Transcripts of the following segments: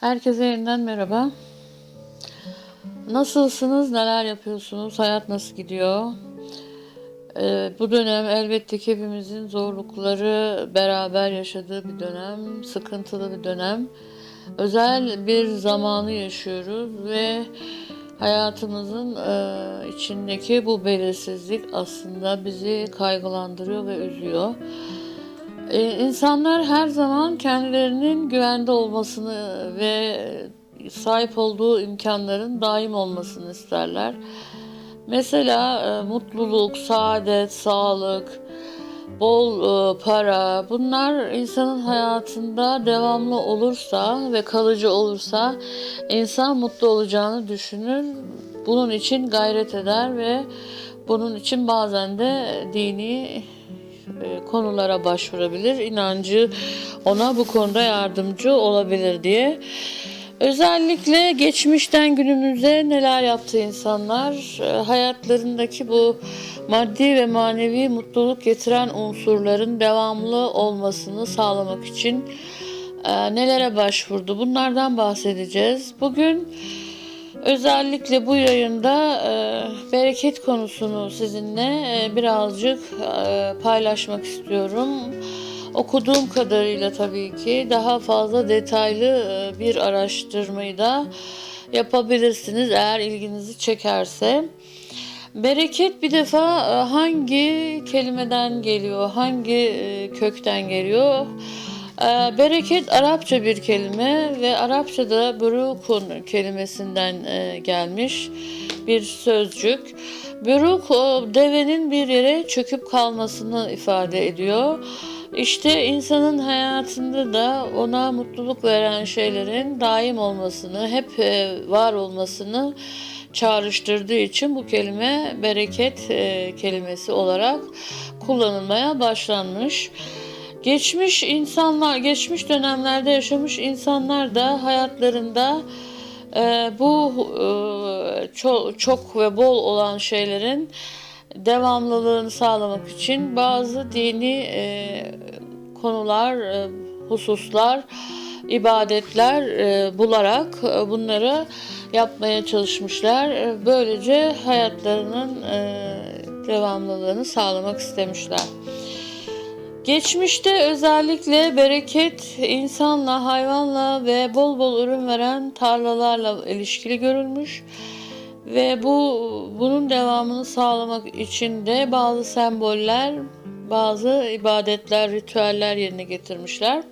Herkese yeniden merhaba. Nasılsınız? Neler yapıyorsunuz? Hayat nasıl gidiyor? Ee, bu dönem elbette ki hepimizin zorlukları beraber yaşadığı bir dönem, sıkıntılı bir dönem. Özel bir zamanı yaşıyoruz ve hayatımızın e, içindeki bu belirsizlik aslında bizi kaygılandırıyor ve üzüyor. Ee, insanlar her zaman kendilerinin güvende olmasını ve sahip olduğu imkanların daim olmasını isterler. Mesela e, mutluluk, saadet, sağlık, bol e, para bunlar insanın hayatında devamlı olursa ve kalıcı olursa insan mutlu olacağını düşünür. Bunun için gayret eder ve bunun için bazen de dini konulara başvurabilir. İnancı ona bu konuda yardımcı olabilir diye. Özellikle geçmişten günümüze neler yaptı insanlar, e, hayatlarındaki bu maddi ve manevi mutluluk getiren unsurların devamlı olmasını sağlamak için e, nelere başvurdu? Bunlardan bahsedeceğiz. Bugün Özellikle bu yayında e, bereket konusunu sizinle e, birazcık e, paylaşmak istiyorum. Okuduğum kadarıyla tabii ki daha fazla detaylı e, bir araştırmayı da yapabilirsiniz eğer ilginizi çekerse. Bereket bir defa e, hangi kelimeden geliyor, hangi e, kökten geliyor? Ee, Bereket Arapça bir kelime ve Arapçada burukun kelimesinden e, gelmiş bir sözcük. Buruk devenin bir yere çöküp kalmasını ifade ediyor. İşte insanın hayatında da ona mutluluk veren şeylerin daim olmasını, hep e, var olmasını çağrıştırdığı için bu kelime bereket e, kelimesi olarak kullanılmaya başlanmış. Geçmiş insanlar, geçmiş dönemlerde yaşamış insanlar da hayatlarında e, bu e, çok, çok ve bol olan şeylerin devamlılığını sağlamak için bazı dini e, konular, e, hususlar, ibadetler e, bularak e, bunları yapmaya çalışmışlar. E, Böylece hayatlarının e, devamlılığını sağlamak istemişler. Geçmişte özellikle bereket insanla, hayvanla ve bol bol ürün veren tarlalarla ilişkili görülmüş ve bu bunun devamını sağlamak için de bazı semboller, bazı ibadetler, ritüeller yerine getirmişler.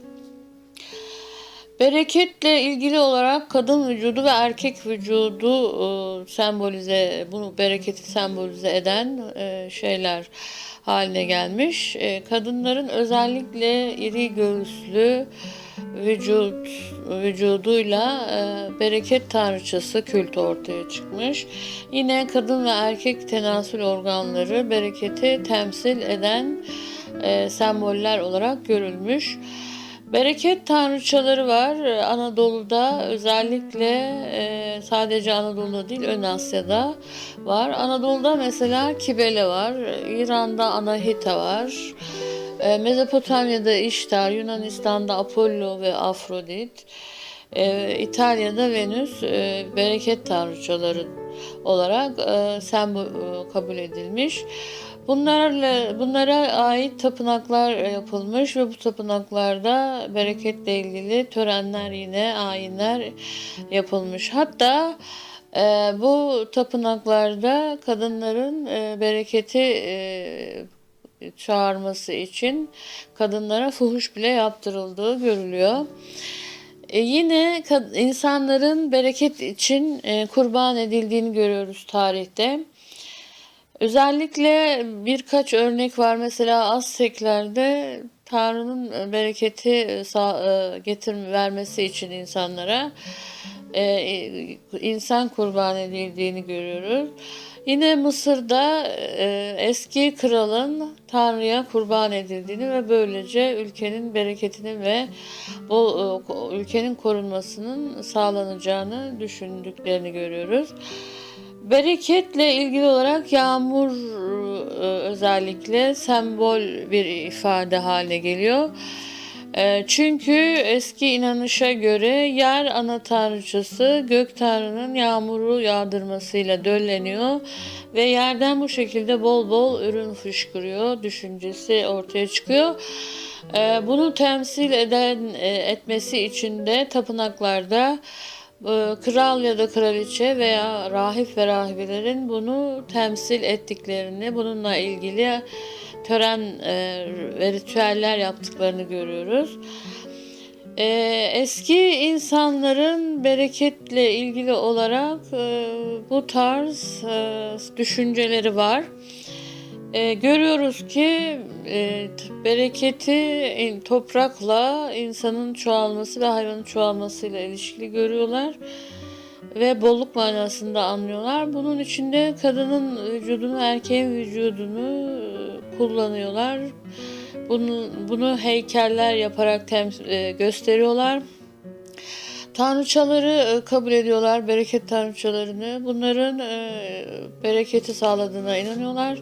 Bereketle ilgili olarak kadın vücudu ve erkek vücudu e, sembolize, bunu bereketi sembolize eden e, şeyler haline gelmiş. E, kadınların özellikle iri göğüslü vücut vücuduyla e, bereket tanrıçası kültü ortaya çıkmış. Yine kadın ve erkek tenasül organları bereketi temsil eden e, semboller olarak görülmüş. Bereket tanrıçaları var Ee, Anadolu'da özellikle e, sadece Anadolu'da değil Ön Asya'da var. Anadolu'da mesela Kibele var, İran'da Anahita var, E, Mezopotamya'da İştar, Yunanistan'da Apollo ve Afrodit, E, İtalya'da Venüs e, bereket tanrıçaları olarak e, sembol e, kabul edilmiş. Bunlarla bunlara ait tapınaklar yapılmış ve bu tapınaklarda bereketle ilgili törenler yine ayinler yapılmış. Hatta e, bu tapınaklarda kadınların e, bereketi e, çağırması için kadınlara fuhuş bile yaptırıldığı görülüyor. E, yine insanların bereket için e, kurban edildiğini görüyoruz tarihte. Özellikle birkaç örnek var. Mesela Azteklerde Tanrı'nın bereketi e, e, getir vermesi için insanlara e, insan kurban edildiğini görüyoruz. Yine Mısır'da e, eski kralın Tanrı'ya kurban edildiğini ve böylece ülkenin bereketinin ve bu e, ülkenin korunmasının sağlanacağını düşündüklerini görüyoruz. Bereketle ilgili olarak yağmur e, özellikle sembol bir ifade haline geliyor. E, çünkü eski inanışa göre yer ana tanrıçası gök tanrının yağmuru yağdırmasıyla dölleniyor ve yerden bu şekilde bol bol ürün fışkırıyor düşüncesi ortaya çıkıyor. E, bunu temsil eden etmesi için de tapınaklarda kral ya da kraliçe veya rahip ve rahibelerin bunu temsil ettiklerini, bununla ilgili tören e, ve ritüeller yaptıklarını görüyoruz. E, eski insanların bereketle ilgili olarak e, bu tarz e, düşünceleri var. E, görüyoruz ki e, bereketi toprakla insanın çoğalması ve hayvanın çoğalmasıyla ilişkili görüyorlar ve bolluk manasında anlıyorlar. Bunun içinde kadının vücudunu, erkeğin vücudunu e, kullanıyorlar. Bunu, bunu heykeller yaparak tem- e, gösteriyorlar. Tanrıçaları e, kabul ediyorlar, bereket tanrıçalarını. Bunların bereketi sağladığına inanıyorlar.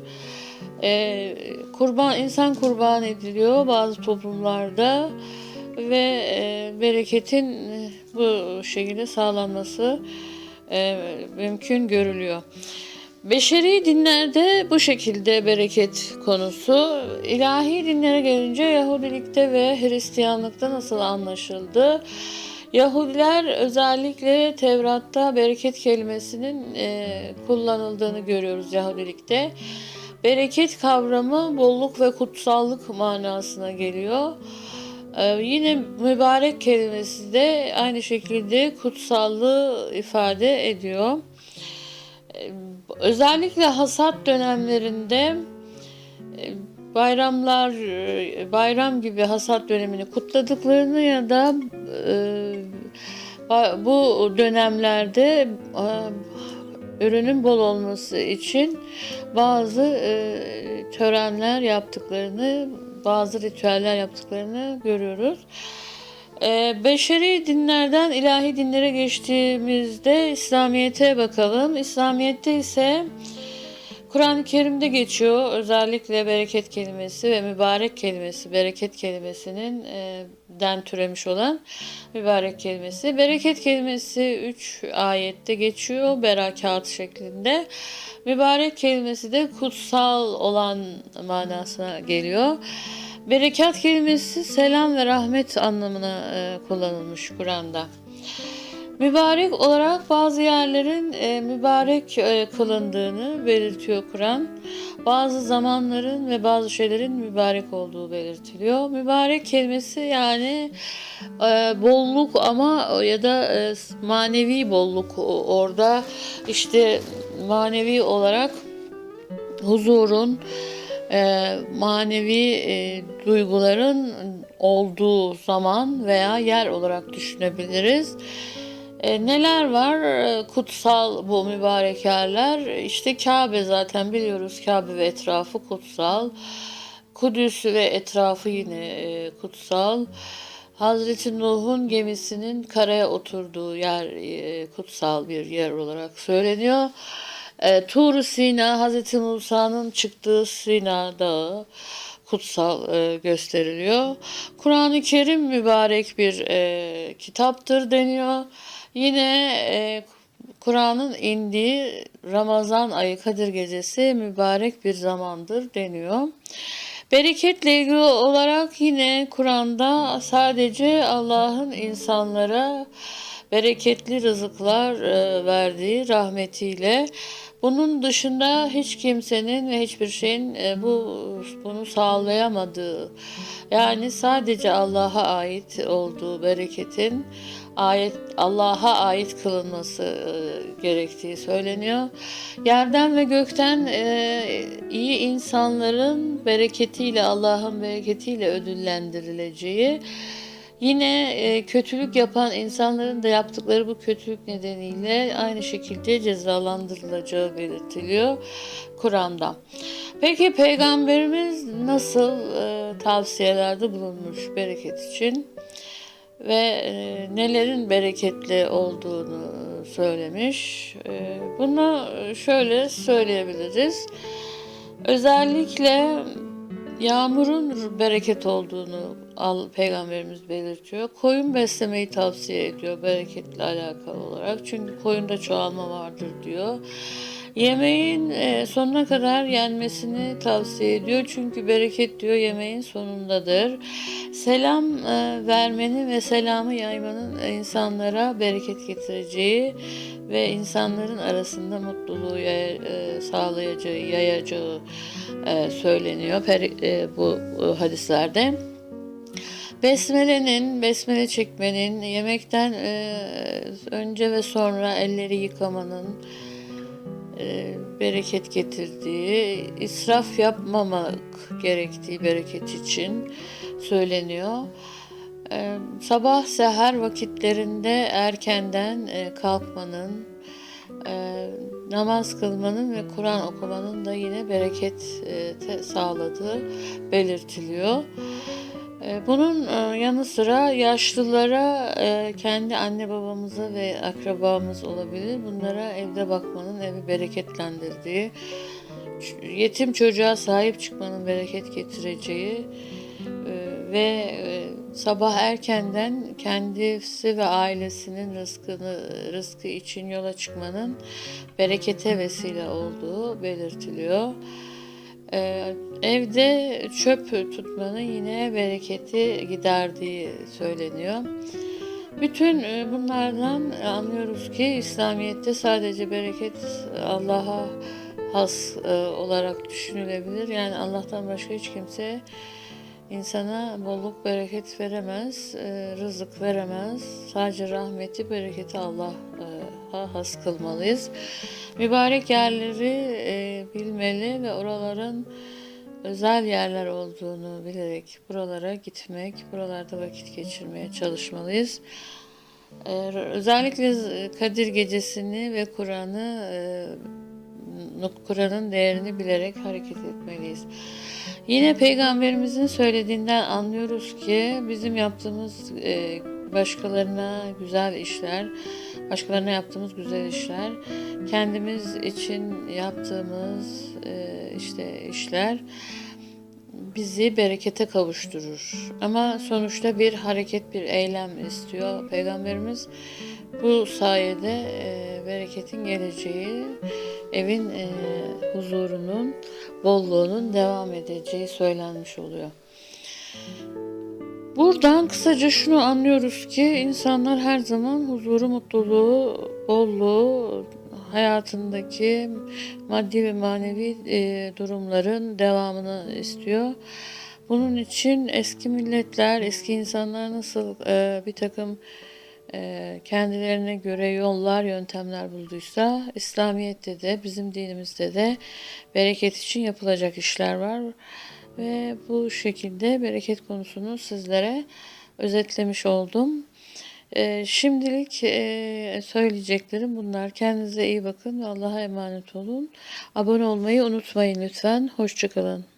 E, kurban insan kurban ediliyor bazı toplumlarda ve e, bereketin e, bu şekilde sağlanması e, mümkün görülüyor. Beşeri dinlerde bu şekilde bereket konusu. İlahi dinlere gelince Yahudilikte ve Hristiyanlıkta nasıl anlaşıldı? Yahudiler özellikle Tevrat'ta bereket kelimesinin e, kullanıldığını görüyoruz Yahudilikte. Bereket kavramı bolluk ve kutsallık manasına geliyor. Ee, yine mübarek kelimesi de aynı şekilde kutsallığı ifade ediyor. Ee, özellikle hasat dönemlerinde e, bayramlar, e, bayram gibi hasat dönemini kutladıklarını ya da e, bu dönemlerde e, ürünün bol olması için bazı e, törenler yaptıklarını, bazı ritüeller yaptıklarını görüyoruz. E, beşeri dinlerden ilahi dinlere geçtiğimizde İslamiyet'e bakalım. İslamiyet'te ise Kur'an-ı Kerim'de geçiyor özellikle bereket kelimesi ve mübarek kelimesi, bereket kelimesinin e, den türemiş olan mübarek kelimesi. Bereket kelimesi 3 ayette geçiyor berakat şeklinde. Mübarek kelimesi de kutsal olan manasına geliyor. Berekat kelimesi selam ve rahmet anlamına e, kullanılmış Kur'an'da. Mübarek olarak bazı yerlerin e, mübarek e, kılındığını belirtiyor Kur'an. Bazı zamanların ve bazı şeylerin mübarek olduğu belirtiliyor. Mübarek kelimesi yani e, bolluk ama ya da e, manevi bolluk orada işte manevi olarak huzurun, e, manevi e, duyguların olduğu zaman veya yer olarak düşünebiliriz. E, neler var? E, kutsal bu mübarek yerler. İşte Kabe zaten biliyoruz. Kabe ve etrafı kutsal. Kudüs ve etrafı yine e, kutsal. Hazreti Nuh'un gemisinin karaya oturduğu yer e, kutsal bir yer olarak söyleniyor. E, Tur Sina, Hazreti Musa'nın çıktığı Sina Dağı kutsal e, gösteriliyor. Kur'an-ı Kerim mübarek bir e, kitaptır deniyor. Yine e, Kur'an'ın indiği Ramazan ayı Kadir Gecesi mübarek bir zamandır deniyor. Bereketle ilgili olarak yine Kur'an'da sadece Allah'ın insanlara bereketli rızıklar e, verdiği rahmetiyle bunun dışında hiç kimsenin ve hiçbir şeyin e, bu bunu sağlayamadığı yani sadece Allah'a ait olduğu bereketin ayet Allah'a ait kılınması e, gerektiği söyleniyor. Yerden ve gökten e, iyi insanların bereketiyle Allah'ın bereketiyle ödüllendirileceği Yine e, kötülük yapan insanların da yaptıkları bu kötülük nedeniyle aynı şekilde cezalandırılacağı belirtiliyor Kur'an'da. Peki Peygamberimiz nasıl e, tavsiyelerde bulunmuş bereket için ve e, nelerin bereketli olduğunu söylemiş? E, bunu şöyle söyleyebiliriz. Özellikle Yağmurun bereket olduğunu al, peygamberimiz belirtiyor. Koyun beslemeyi tavsiye ediyor bereketle alakalı olarak. Çünkü koyunda çoğalma vardır diyor. Yemeğin e, sonuna kadar yenmesini tavsiye ediyor. Çünkü bereket diyor yemeğin sonundadır. Selam e, vermenin ve selamı yaymanın insanlara bereket getireceği ve insanların arasında mutluluğu e, sağlayacağı, yayacağı söyleniyor bu hadislerde. Besmele'nin, besmele çekmenin, yemekten e, önce ve sonra elleri yıkamanın e, bereket getirdiği, israf yapmamak gerektiği bereket için söyleniyor. E, sabah seher vakitlerinde erkenden e, kalkmanın, e, namaz kılmanın ve Kur'an okumanın da yine bereket e, te- sağladığı belirtiliyor. E, Bunun e, yanı sıra yaşlılara e, kendi anne babamıza ve akrabamız olabilir. Bunlara evde bakmanın evi bereketlendirdiği, yetim çocuğa sahip çıkmanın bereket getireceği e, ve sabah erkenden kendisi ve ailesinin rızkını rızkı için yola çıkmanın berekete vesile olduğu belirtiliyor. Ee, evde çöp tutmanın yine bereketi giderdiği söyleniyor. Bütün e, bunlardan anlıyoruz ki İslamiyet'te sadece bereket Allah'a has e, olarak düşünülebilir. Yani Allah'tan başka hiç kimse insana bolluk bereket veremez, e, rızık veremez. Sadece rahmeti, bereketi Allah'a has kılmalıyız. Mübarek yerleri e, bilmeli ve oraların özel yerler olduğunu bilerek buralara gitmek, buralarda vakit geçirmeye çalışmalıyız. E, özellikle Kadir Gecesi'ni ve Kur'an'ı e, Kur'an'ın değerini bilerek hareket etmeliyiz. Yine Peygamberimizin söylediğinden anlıyoruz ki bizim yaptığımız e, başkalarına güzel işler, başkalarına yaptığımız güzel işler, kendimiz için yaptığımız e, işte işler bizi berekete kavuşturur. Ama sonuçta bir hareket, bir eylem istiyor Peygamberimiz. Bu sayede e, bereketin geleceği, evin e, huzurunun, bolluğunun devam edeceği söylenmiş oluyor. Buradan kısaca şunu anlıyoruz ki insanlar her zaman huzuru, mutluluğu, bolluğu, hayatındaki maddi ve manevi e, durumların devamını istiyor. Bunun için eski milletler, eski insanlar nasıl e, bir takım e, kendilerine göre yollar, yöntemler bulduysa İslamiyet'te de bizim dinimizde de bereket için yapılacak işler var. Ve bu şekilde bereket konusunu sizlere özetlemiş oldum. Ee, şimdilik e, söyleyeceklerim bunlar. Kendinize iyi bakın ve Allah'a emanet olun. Abone olmayı unutmayın lütfen. Hoşçakalın.